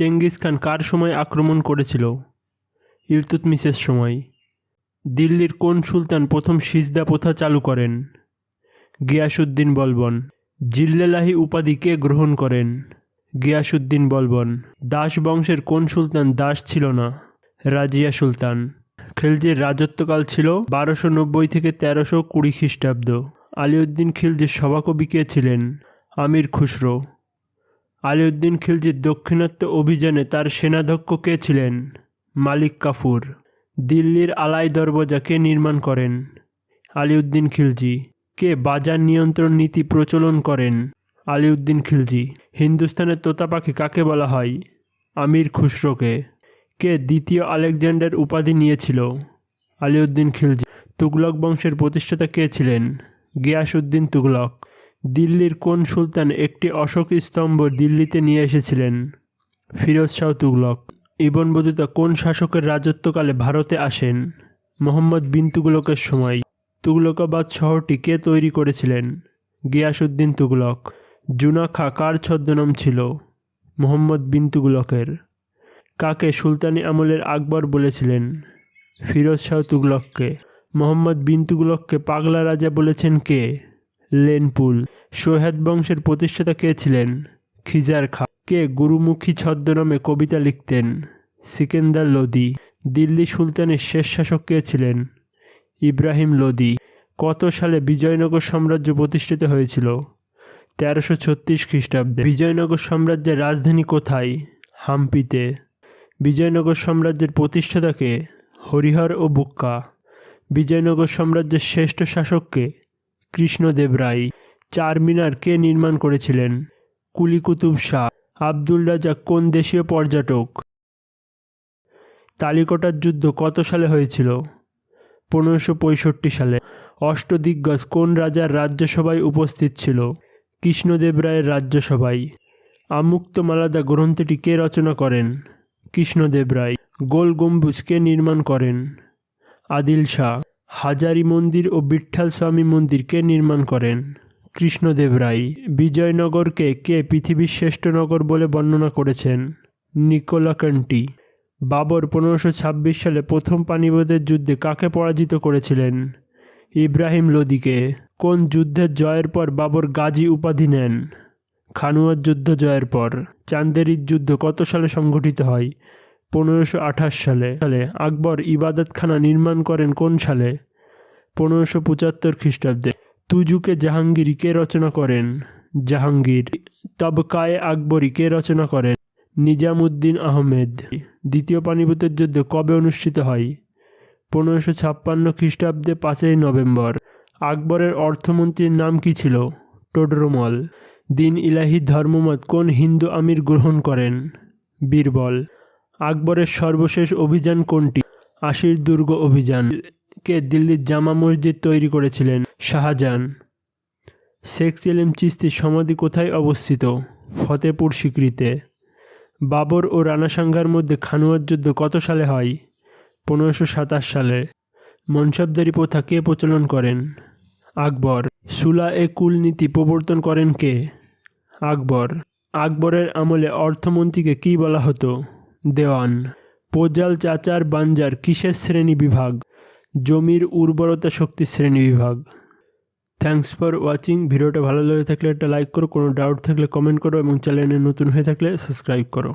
Genghis Khan কার সময় আক্রমণ করেছিল? ইলতুৎমিশের সময়। দিল্লির কোন সুলতান প্রথম সিজদা প্রথা চালু করেন? গিয়াসুদ্দিন বলবন। জিল্লেলাহি উপাধি কে গ্রহণ করেন? গিয়াসুদ্দিন বলবন। দাস বংশের কোন সুলতান দাস ছিল না? রাজিয়া সুলতান। খিলজির রাজত্বকাল ছিল বারোশো নব্বই থেকে তেরোশো কুড়ি খ্রিস্টাব্দ। আলিউদ্দিন খিলজির সভাকবি কে ছিলেন? আমির খুসরো। আলিউদ্দিন খিলজির দক্ষিণাত্য অভিযানে তার সেনাধ্যক্ষ কে ছিলেন? মালিক কাফুর। দিল্লির আলাই দরওয়াজা কে নির্মাণ করেন? আলিউদ্দিন খিলজি। কে বাজার নিয়ন্ত্রণ নীতি প্রচলন করেন? আলিউদ্দিন খিলজি। হিন্দুস্তানের তোতা পাখি কাকে বলা হয়? আমির খুসরোকে কে দ্বিতীয় আলেকজান্ডার উপাধি নিয়েছিল? আলিউদ্দিন খিলজি। তুগলক বংশের প্রতিষ্ঠাতা কে ছিলেন? গিয়াসউদ্দিন তুগলক। দিল্লির কোন সুলতান একটি অশোক স্তম্ভ দিল্লিতে নিয়ে এসেছিলেন? ফিরোজ শাহ তুগলক। ইবন বতুতা কোন শাসকের রাজত্বকালে ভারতে আসেন? মোহাম্মদ বিন তুগলকের সময়। তুগলকাবাদ শহরটি কে তৈরি করেছিলেন? গিয়াসউদ্দিন তুগলক। জুনাখা কার ছদ্মনাম ছিল? মোহাম্মদ বিন তুগলকের। কাকে সুলতানি আমলের আকবর বলেছিলেন? ফিরোজ শাহ তুগলককে। মোহাম্মদ বিন তুগলককে পাগলা রাজা বলেছেন কে? লেনপুল। সোহেদ বংশের প্রতিষ্ঠাতা কে ছিলেন? খিজার খা। কে গুরুমুখী ছদ্মনামে কবিতা লিখতেন? সিকেন্দার লোদি। দিল্লি সুলতানের শেষ শাসক কে ছিলেন? ইব্রাহিম লোদি। কত সালে বিজয়নগর সাম্রাজ্য প্রতিষ্ঠিত হয়েছিল? তেরোশো ছত্রিশ খ্রিস্টাব্দে। বিজয়নগর সাম্রাজ্যের রাজধানী কোথায়? হাম্পিতে। বিজয়নগর সাম্রাজ্যের প্রতিষ্ঠাতাকে হরিহর ও বুক্কা। বিজয়নগর সাম্রাজ্যের শ্রেষ্ঠ শাসককে কৃষ্ণদেব রায় চারমিনার কে নির্মাণ করেছিলেন? কুলি কুতুব শাহ, আব্দুল রাজা কোন দেশীয় পর্যটক? তালিকটার যুদ্ধ কত সালে হয়েছিল? পনেরোশো সালে। অষ্টদিগ্গজ কোন রাজার রাজ্যসভায় উপস্থিত ছিল? কৃষ্ণদেব রায়ের রাজ্যসভায়। আমুক্ত মালাদা গ্রন্থটি কে রচনা করেন? কৃষ্ণদেব রায়। গোল গম্বুজ কে নির্মাণ করেন? আদিল শাহ। হাজারি মন্দির ও বিঠ্ঠাল স্বামী মন্দির কে নির্মাণ করেন। কৃষ্ণদেব রায় বিজয়নগরকে কে পৃথিবীর শ্রেষ্ঠ নগর বলে বর্ণনা করেছেন? নিকোলা কান্টি বাবর পনেরোশো ছাব্বিশ সালে প্রথম পানিপথের যুদ্ধে কাকে পরাজিত করেছিলেন? ইব্রাহিম লোদিকে। কোন যুদ্ধের জয়ের পর বাবর গাজী উপাধি নেন? খানুয়ার যুদ্ধ জয়ের পর। চান্দেরির যুদ্ধ কত সালে সংঘটিত হয়? পনেরোশো সালে সালে। আকবর ইবাদতখানা নির্মাণ করেন কোন সালে? পনেরোশো পঁচাত্তর খ্রিস্টাব্দে তুজুকে জাহাঙ্গীর কে রচনা করেন? জাহাঙ্গীর। তবকায়ে আকবরী কে রচনা করেন? নিজামুদ্দিন আহমেদ। দ্বিতীয় পানিপথের যুদ্ধ কবে অনুষ্ঠিত হয়? পনেরোশো ছাপ্পান্ন খ্রিস্টাব্দে পাঁচই নভেম্বর। আকবরের অর্থমন্ত্রীর নাম কি ছিল? টোডরমল। দিন ইলাহি ধর্মমত কোন হিন্দু আমির গ্রহণ করেন? বীরবল। আকবরের সর্বশেষ অভিযান কোনটি? আশির দুর্গ অভিযান। দিল্লির জামা মসজিদ তৈরি করেছিলেন? শাহজাহান। শেখ সেলিম চিস্তির সমাধি কোথায় অবস্থিত? ফতেপুর সিকরিতে বাবর ও রানা সাঙ্গার মধ্যে খানুয়ার যুদ্ধ কত সালে হয়? পনেরোশো সাতাশ সালে। মনসবদারি প্রথা কে প্রচলন করেন? আকবর। সুলা এ কুলনীতি প্রবর্তন করেন কে? আকবর। আকবরের আমলে অর্থমন্ত্রীকে কী বলা হতো? দেওয়ান। পোজাল চাচার বাঞ্জার কিসের শ্রেণি বিভাগ? জমির উর্বরতা শক্তি শ্রেণি বিভাগ। থ্যাংকস ফর ওয়াচিং ভিডিওটা ভালো লেগে থাকলে একটা লাইক করো। কোনো ডাউট থাকলে কমেন্ট করো এবং চ্যানেলে নতুন হয়ে থাকলে সাবস্ক্রাইব করো।